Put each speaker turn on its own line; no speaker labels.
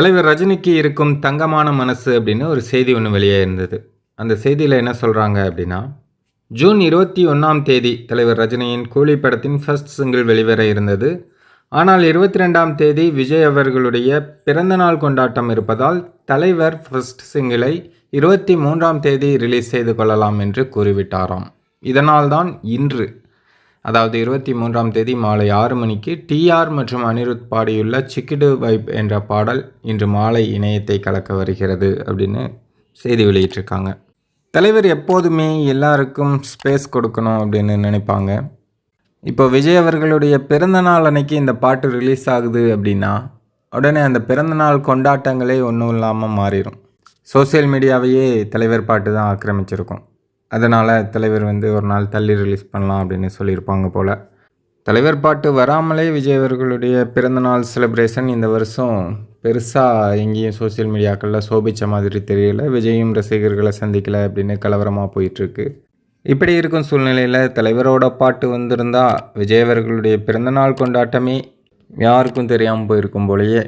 தலைவர் ரஜினிக்கு இருக்கும் தங்கமான மனசு அப்படின்னு ஒரு செய்தி ஒன்று வெளியே இருந்தது. அந்த செய்தியில் என்ன சொல்கிறாங்க அப்படின்னா ஜூன் இருபத்தி ஒன்றாம் தேதி தலைவர் ரஜினியின் கூலி படத்தின் ஃபர்ஸ்ட் சிங்கிள் வெளிவர இருந்தது. ஆனால் இருபத்தி ரெண்டாம் தேதி விஜய் அவர்களுடைய பிறந்தநாள் கொண்டாட்டம் இருப்பதால் தலைவர் ஃபர்ஸ்ட் சிங்கிளை இருபத்தி மூன்றாம் தேதி ரிலீஸ் செய்து கொள்ளலாம் என்று கூறிவிட்டாராம். இதனால்தான் இன்று அதாவது இருபத்தி மூன்றாம் தேதி மாலை ஆறு மணிக்கு டிஆர் மற்றும் அனிருத் பாடியுள்ள சிக்கிடு வைப் என்ற பாடல் இன்று மாலை இணையத்தை கலக்க வருகிறது அப்படின்னு செய்தி வெளியிட்டிருக்காங்க. தலைவர் எப்போதுமே எல்லாருக்கும் ஸ்பேஸ் கொடுக்கணும் அப்படின்னு நினைப்பாங்க. இப்போ விஜய் அவர்களுடைய பிறந்தநாள் அன்னைக்கு இந்த பாட்டு ரிலீஸ் ஆகுது அப்படின்னா உடனே அந்த பிறந்தநாள் கொண்டாட்டங்களே ஒன்றும் இல்லாமல் மாறிடும் சோஷியல் மீடியாவையே தலைவர் பாட்டு தான் ஆக்கிரமிச்சிருக்கும். அதனால் தலைவர் வந்து ஒரு நாள் தள்ளி ரிலீஸ் பண்ணலாம் அப்படின்னு சொல்லியிருப்பாங்க போல். தலைவர் பாட்டு வராமலே விஜய் அவர்களுடைய பிறந்தநாள் செலிப்ரேஷன் இந்த வருஷம் பெருசாக எங்கேயும் சோஷியல் மீடியாக்களில் சோபித்த மாதிரி தெரியல. விஜயும் ரசிகர்களை சந்திக்கலை அப்படின்னு கலவரமாக போயிட்டுருக்கு. இப்படி இருக்கும் சூழ்நிலையில் தலைவரோட பாட்டு வந்திருந்தா விஜய் அவர்களுடைய பிறந்தநாள் கொண்டாட்டமே யாருக்கும் தெரியாமல் போயிருக்கும் போலயே